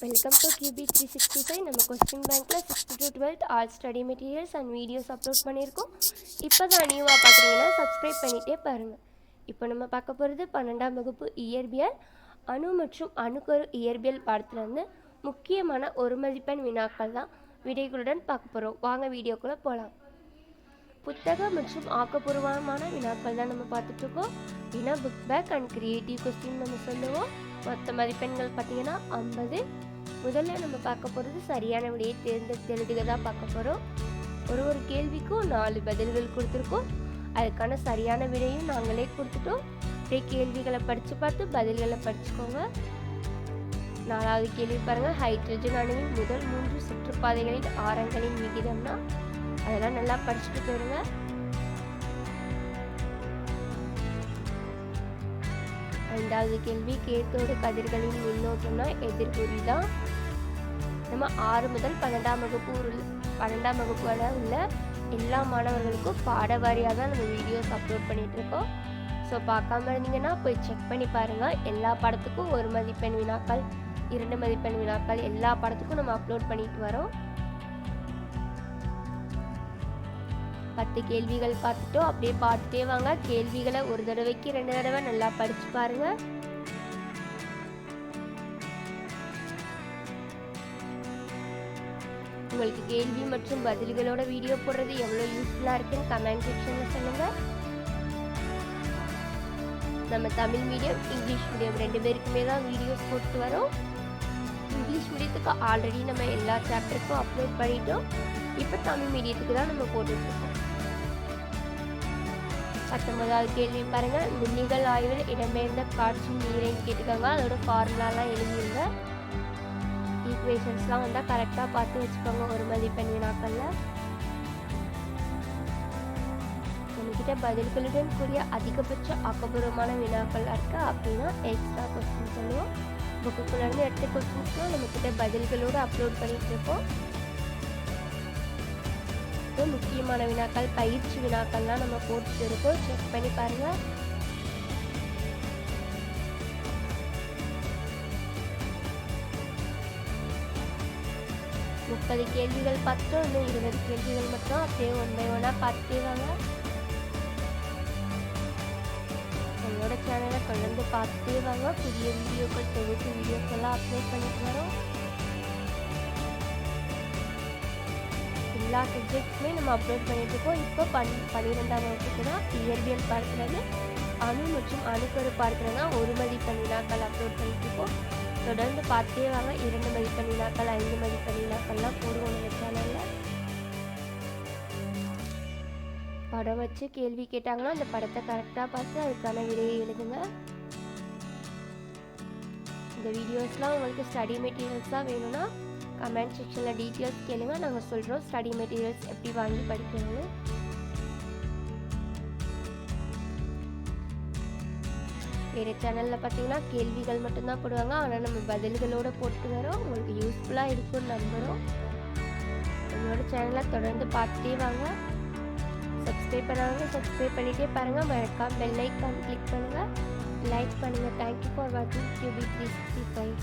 Welcome to QB three sixty five நம்ம question பேங்க்கில் sixth to twelfth all study materials and videos upload பண்ணியிருக்கோம். இப்போ தான் நியூவாக பார்க்குறீங்கன்னா சப்ஸ்கிரைப் பண்ணிகிட்டே பாருங்கள் இப்போ நம்ம பார்க்க போகிறது பன்னெண்டாம் வகுப்பு இயற்பியல். அணு மற்றும் அணுக்கரு இயற்பியல் பாடத்துலேருந்து முக்கியமான ஒரு மதிப்பெண் வினாக்கள் தான் விடைகளுடன் பார்க்க போகிறோம் வாங்க வீடியோக்குள்ளே போகலாம் புத்தக மற்றும் ஆக்கப்பூர்வமான வினாக்கள் தான் நம்ம பார்த்துட்ருக்கோம் வினா book back and creative question நம்ம சொல்லுவோம். மொத்த மதிப்பெண்கள் பார்த்தீங்கன்னா ஐம்பது முதல்ல நம்ம பார்க்க போகிறது சரியான விடையை தேர்ந்தெடுத்து எழுதுக தான் பார்க்க போகிறோம் ஒரு ஒரு கேள்விக்கும் நாலு பதில்கள் கொடுத்துருக்கோம். அதுக்கான சரியான விடையும் நாங்களே கொடுத்துட்டோம். அப்படியே கேள்விகளை படித்து பார்த்து பதில்களை படிச்சுக்கோங்க. நாலாவது கேள்வி பாருங்கள் ஹைட்ரஜன் அணுவின் முதல் மூன்று சுற்றுப்பாதைகளின் ஆரங்களின் விகிதம்னா அதெல்லாம் நல்லா படிச்சுட்டு போயிருங்க. ஐந்தாவது கேள்வி கேத்தோடு கதிர்களின் மின்னோட்டம்னா எதிர்குறி தான். நம்ம ஆறு முதல் பன்னெண்டாம் வகுப்பு பன்னெண்டாம் வகுப்பு வரை உள்ள எல்லா மாணவர்களுக்கும் பாட வாரியாக தான் நம்ம வீடியோஸ் அப்லோட் பண்ணிட்டு இருக்கோம் ஸோ பார்க்காம இருந்தீங்கன்னா போய் செக் பண்ணி பாருங்கள் எல்லா படத்துக்கும் ஒரு மதிப்பெண் வினாக்கள் இரண்டு மதிப்பெண் வினாக்கள் எல்லா படத்துக்கும் நம்ம அப்லோட் பண்ணிட்டு வரோம். பத்து கேள்விகள் பார்த்துட்டோம். அப்படியே பார்த்துட்டே வாங்க. கேள்விகளை ஒரு தடவைக்கு ரெண்டு தடவை நல்லா படிச்சு பாருங்க. உங்களுக்கு கேள்வி மற்றும் பதில்களோட வீடியோ போடுறது எவ்வளோ யூஸ்ஃபுல்லாக இருக்குன்னு கமெண்ட் செக்ஷனில் சொல்லுங்கள் நம்ம தமிழ் மீடியம் இங்கிலீஷ் மீடியம் ரெண்டு பேருக்குமே தான் வீடியோஸ் போட்டு வரோம். இங்கிலீஷ் மீடியத்துக்கு ஆல்ரெடி நம்ம எல்லா சாப்டருக்கும் அப்லோட் பண்ணிட்டோம். இப்போ தமிழ் மீடியத்துக்கு தான் நம்ம போட்டுட்ருக்கோம் பத்தொன்பதாவது கேள்வி பாருங்கள் நுண்ணிகள் ஆய்வில் இடம்பெயர்ந்த காட்சி நீரைன்னு கேட்டுக்கோங்க அதோட ஃபார்முலாலாம் எழுதிருங்க ஈக்குவேஷன்ஸ்லாம் வந்தால் கரெக்டாக பார்த்து வச்சுக்கோங்க. ஒரு மதிப்பெண் வினாக்களில். நம்மக்கிட்ட பதில்களுடன் கூடிய அதிகபட்ச ஆக்கப்பூர்வமான வினாக்கள் இருக்கு. அப்படின்னா எக்ஸ்ட்ரா கொஸ்டின் சொல்லுவோம். புக்குக்குள்ளேருந்து எடுத்த கொஸ்டின்ஸ்லாம் நம்மக்கிட்ட பதில்களோடு அப்லோட் பண்ணிட்டு இருக்கோம். இருக்கும் முக்கியமான வினாக்கள் பயிற்சி வினாக்கள்லாம் நம்ம போட்டுட்டு இருக்கோம். செக் பண்ணி பாருங்கள் முப்பது கேள்விகள் பார்த்தோம் இன்னும் இருபது கேள்விகள் மட்டும். அப்படியே ஒன் பை ஒன்னாக பார்த்துட்டே வாங்க. நம்மளோட சேனலை தொடர்ந்து பார்த்துட்டே வாங்க. புதிய வீடியோக்கள் தொகுப்பு வீடியோக்கள்லாம் அப்லோட் பண்ணிட்டு வரோம். எல்லா சப்ஜெக்ட்ஸுமே நம்ம அப்லோட் பண்ணிட்டு இருக்கோம். இப்போ பன் பன்னிரெண்டாம் வகுப்புக்கு தான் இயற்பியல் பார்க்கிறது அணு மற்றும் அணுக்கரு பார்க்கிறது தான் ஒரு மதிப்பெண் வினாக்கள் அப்லோட் பண்ணிட்டு இருக்கோம். தொடர்ந்து பார்த்தே வாங்க. இரண்டு மதிப்பெண் வினாக்கள் ஐந்து மதிப்பெண் வினாக்கள்லாம் போடுவோம் நம்ம சேனலில் படம் வச்சு கேள்வி கேட்டாங்கன்னா அந்த படத்தை கரெக்டாக பார்த்து அதுக்கான விடையை எழுதுங்க. இந்த வீடியோஸ்லாம் உங்களுக்கு ஸ்டடி மெட்டீரியல்ஸ் தான் வேணும்னா கமெண்ட் செக்ஷனில் டீட்டெயில்ஸ் கேளுங்க. நாங்கள் சொல்கிறோம் ஸ்டடி மெட்டீரியல்ஸ் எப்படி வாங்கி படிக்கணும்னு. வேறு சேனலில் பார்த்தீங்கன்னா கேள்விகள் மட்டும்தான் போடுவாங்க. ஆனால் நம்ம பதில்களோடு போட்டு வரோம். உங்களுக்கு யூஸ்ஃபுல்லாக இருக்கும்னு நம்புகிறோம் நம்மளோட சேனலை தொடர்ந்து பார்த்துட்டே வாங்க. சப்ஸ்கிரைப் பண்ணாங்க சப்ஸ்கிரைப் பண்ணிகிட்டே பாருங்கள் மறக்காம பெல் ஐக்கான் கிளிக் பண்ணுங்கள் லைக் பண்ணுங்கள் தேங்க்யூ ஃபார் வாட்சிங் கியூபி த்ரீ சிக்ஸ்டி ஃபைவ்